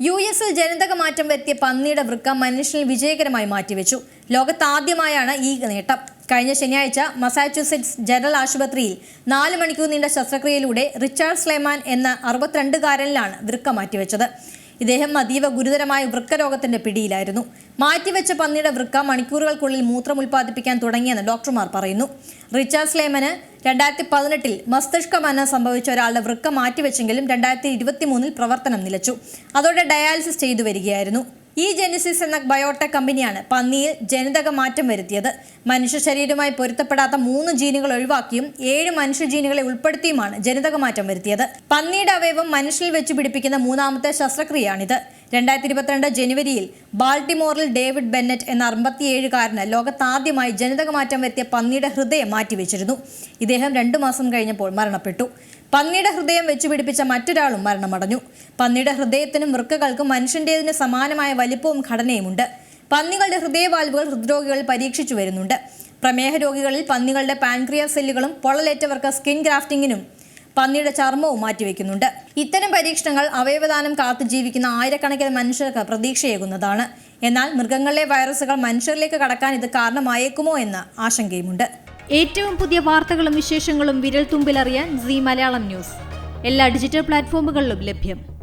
U എസിൽ ജനിതക മാറ്റം വരുത്തിയ പന്നിയുടെ വൃക്ക മനുഷ്യനിൽ വിജയകരമായി മാറ്റിവെച്ചു. ലോകത്താദ്യമായാണ് ഈ നേട്ടം. കഴിഞ്ഞ ശനിയാഴ്ച മസാച്യുസെറ്റ്സ് ജനറൽ ആശുപത്രിയിൽ നാല് മണിക്കൂർ നീണ്ട ശസ്ത്രക്രിയയിലൂടെ റിച്ചാർഡ് സ്ലേമാൻ എന്ന അറുപത്തിരണ്ടുകാരനിലാണ് വൃക്ക മാറ്റിവെച്ചത്. ഇദ്ദേഹം അതീവ ഗുരുതരമായ വൃക്കരോഗത്തിന്റെ പിടിയിലായിരുന്നു. മാറ്റിവെച്ച പന്നിയുടെ വൃക്ക മണിക്കൂറുകൾക്കുള്ളിൽ മൂത്രം ഉൽപ്പാദിപ്പിക്കാൻ തുടങ്ങിയെന്ന് ഡോക്ടർമാർ പറയുന്നു. റിച്ചാർഡ് സ്ലേമന് രണ്ടായിരത്തി പതിനെട്ടിൽ മസ്തിഷ്ക മരണം സംഭവിച്ച ഒരാളുടെ വൃക്ക മാറ്റിവെച്ചെങ്കിലും രണ്ടായിരത്തി ഇരുപത്തി മൂന്നിൽ പ്രവർത്തനം നിലച്ചു. അതോടെ ഡയാലിസിസ് ചെയ്തു വരികയായിരുന്നു. ഈ ജെനിസിസ് എന്ന ബയോടെക് കമ്പനിയാണ് പന്നിയിൽ ജനിതക മാറ്റം വരുത്തിയത്. മനുഷ്യ ശരീരവുമായി പൊരുത്തപ്പെടാത്ത മൂന്ന് ജീനുകൾ ഒഴിവാക്കിയും ഏഴ് മനുഷ്യ ജീനുകളെ ഉൾപ്പെടുത്തിയുമാണ് ജനിതക മാറ്റം വരുത്തിയത്. പന്നിയുടെ അവയവം മനുഷ്യരിൽ വെച്ച് പിടിപ്പിക്കുന്ന മൂന്നാമത്തെ ശസ്ത്രക്രിയയാണിത്. രണ്ടായിരത്തി ഇരുപത്തിരണ്ട് ജനുവരിയിൽ ബാൾട്ടിമോറിൽ ഡേവിഡ് ബെന്നറ്റ് എന്ന അറുപത്തിയേഴുകാരന് ലോകത്താദ്യമായി ജനിതക മാറ്റം വരുത്തിയ പന്നിയുടെ ഹൃദയം മാറ്റിവെച്ചിരുന്നു. ഇദ്ദേഹം രണ്ടു മാസം കഴിഞ്ഞപ്പോൾ മരണപ്പെട്ടു. പന്നിയുടെ ഹൃദയം വെച്ചുപിടിപ്പിച്ച മറ്റൊരാളും മരണമടഞ്ഞു. പന്നിയുടെ ഹൃദയത്തിനും വൃക്കകൾക്കും മനുഷ്യന്റേതിന് സമാനമായ വലിപ്പവും ഘടനയുമുണ്ട്. പന്നികളുടെ ഹൃദയവാൽവുകൾ ഹൃദ്രോഗികൾ പരീക്ഷിച്ചു വരുന്നുണ്ട്. പ്രമേഹ രോഗികളിൽ പന്നികളുടെ പാൻക്രിയ സെല്ലുകളും പൊള്ളലേറ്റവർക്ക് സ്കിൻ ഗ്രാഫ്റ്റിങ്ങിനും പന്നിയുടെ ചർമ്മവും മാറ്റിവെക്കുന്നുണ്ട്. ഇത്തരം പരീക്ഷണങ്ങൾ അവയവദാനം കാത്തു ജീവിക്കുന്ന ആയിരക്കണക്കിന് മനുഷ്യർക്ക് പ്രതീക്ഷയേകുന്നതാണ്. എന്നാൽ മൃഗങ്ങളിലെ വൈറസുകൾ മനുഷ്യരിലേക്ക് കടക്കാൻ ഇത് കാരണമായേക്കുമോ എന്ന ആശങ്കയുമുണ്ട്. ഏറ്റവും പുതിയ വാർത്തകളും വിശേഷങ്ങളും വിരൽ തുമ്പിലറിയാൻ സി മലയാളം ന്യൂസ്. എല്ലാ ഡിജിറ്റൽ പ്ലാറ്റ്ഫോമുകളിലും ലഭ്യം.